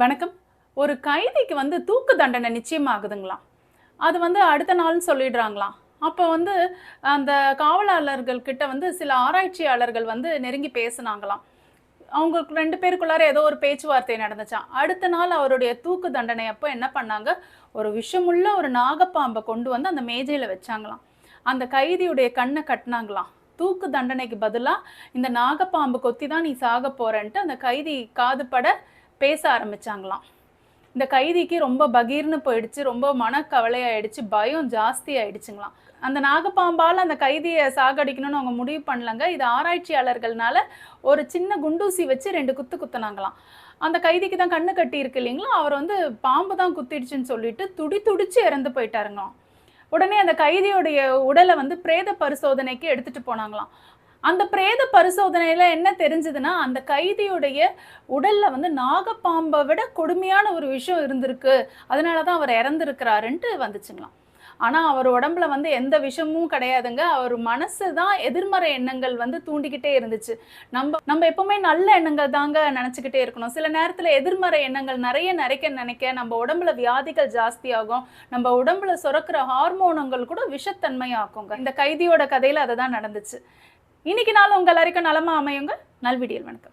வணக்கம். ஒரு கைதிக்கு வந்து தூக்கு தண்டனை நிச்சயமாகுதுங்களாம். அது வந்து அடுத்த நாள்னு சொல்லிடுறாங்களாம். அப்போ வந்து அந்த காவலாளர்கள் கிட்ட வந்து சில ஆராய்ச்சியாளர்கள் வந்து நெருங்கி பேசினாங்களாம். அவங்க ரெண்டு பேருக்குள்ளார ஏதோ ஒரு பேச்சுவார்த்தை நடந்துச்சான் அடுத்த நாள் அவருடைய தூக்கு தண்டனை அப்போ என்ன பண்ணாங்க? ஒரு விஷமுள்ள ஒரு நாகப்பாம்பை கொண்டு வந்து அந்த மேஜையில் வச்சாங்களாம். அந்த கைதியுடைய கண்ணை கட்டினாங்களாம். தூக்கு தண்டனைக்கு பதிலாக இந்த நாகப்பாம்பு கொத்தி தான் நீ சாக போறன்ட்டு அந்த கைதி காதுபட பேச ஆரம்பிச்சாங்களாம். இந்த கைதிக்கு ரொம்ப பகீர்னு போயிடுச்சு ரொம்ப மனக்கவலையாயிடுச்சு பயம் ஜாஸ்தி ஆயிடுச்சுங்களாம் அந்த நாகப்பாம்பால் அந்த கைதியை சாகடிக்கணும்னு அவங்க முடிவு பண்ணலங்க. இது ஆராய்ச்சியாளர்கள்னால ஒரு சின்ன குண்டூசி வச்சு ரெண்டு குத்து குத்துனாங்களாம். அந்த கைதிக்கு தான் கண்ணு கட்டி இருக்கு இல்லைங்களா? அவர் வந்து பாம்பு தான் குத்திடுச்சுன்னு சொல்லிட்டு துடி துடிச்சு இறந்து போயிட்டாருங்களாம். உடனே அந்த கைதியோடைய உடலை வந்து பிரேத பரிசோதனைக்கு எடுத்துட்டு போனாங்களாம். அந்த பிரேத பரிசோதனையில் என்ன தெரிஞ்சதுன்னா அந்த கைதியுடைய உடலில் வந்து நாகப்பாம்பை விட கொடுமையான ஒரு விஷயம் இருந்திருக்கு. அதனால தான் அவர் இறந்துருக்கிறாருன்ட்டு வந்துச்சுங்களாம். ஆனால் அவர் உடம்புல வந்து எந்த விஷமும் கிடையாதுங்க. அவர் மனசு தான் எதிர்மறை எண்ணங்கள் வந்து தூண்டிக்கிட்டே இருந்துச்சு. நம்ம நம்ம எப்பவுமே நல்ல எண்ணங்கள் தாங்க நினச்சிக்கிட்டே இருக்கணும். சில நேரத்தில் எதிர்மறை எண்ணங்கள் நிறைய நிறைக்க நினைக்க நம்ம உடம்புல வியாதிகள் ஜாஸ்தியாகும். நம்ம உடம்புல சுரக்கிற ஹார்மோனங்கள் கூட விஷத்தன்மை ஆக்குங்க இந்த கைதியோட கதையில அதுதான் நடந்துச்சு. இன்னைக்கு நாள் உங்கள் எல்லாருக்கும் நலமா அமையுங்க நல்விடியல் வணக்கம்.